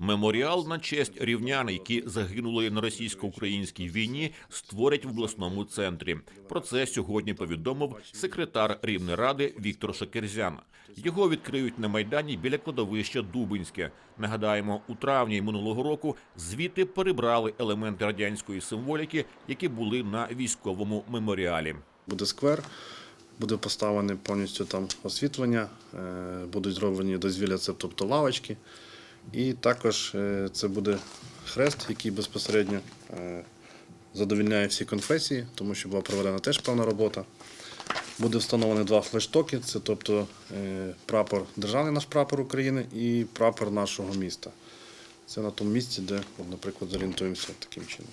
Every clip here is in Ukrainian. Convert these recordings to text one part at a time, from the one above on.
Меморіал на честь рівнян, які загинули на російсько-українській війні, створять в обласному центрі. Про це сьогодні повідомив секретар Рівнеради Віктор Шакерзян. Його відкриють на майдані біля кладовища Дубинське. Нагадаємо, у травні минулого року звідти перебрали елементи радянської символіки, які були на військовому меморіалі. Буде сквер, буде поставлене повністю там освітлення, е, будуть зроблені дозвілля, це тобто лавочки. І також е, це буде хрест, який безпосередньо е, задовільняє всі конфесії, тому що була проведена теж певна робота. Буде встановлено два флештоки, це тобто е, прапор, державний наш прапор України і прапор нашого міста. Це на тому місці, де, наприклад, зорієнтуємося таким чином.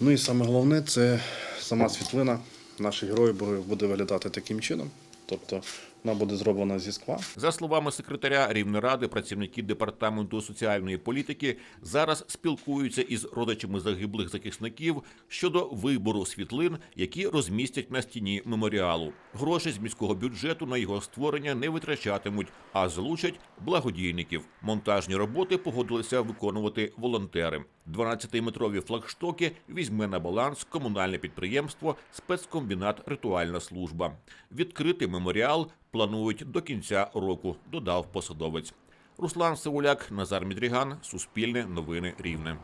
Ну і саме головне це сама світлина наших героїв буде- буде виглядати таким чином. Тобто вона буде зроблена зі скла. За словами секретаря Рівнеради, працівники департаменту соціальної політики зараз спілкуються із родичами загиблих захисників щодо вибору світлин, які розмістять на стіні меморіалу. Гроші з міського бюджету на його створення не витрачатимуть, а залучать благодійників. Монтажні роботи погодилися виконувати волонтери. 12-метрові флагштоки візьме на баланс комунальне підприємство спецкомбінат Ритуальна служба. Відкрити меморіал планують до кінця року, додав посадовець. Руслан Сивуляк, Назар Мідріган, Суспільне новини Рівне.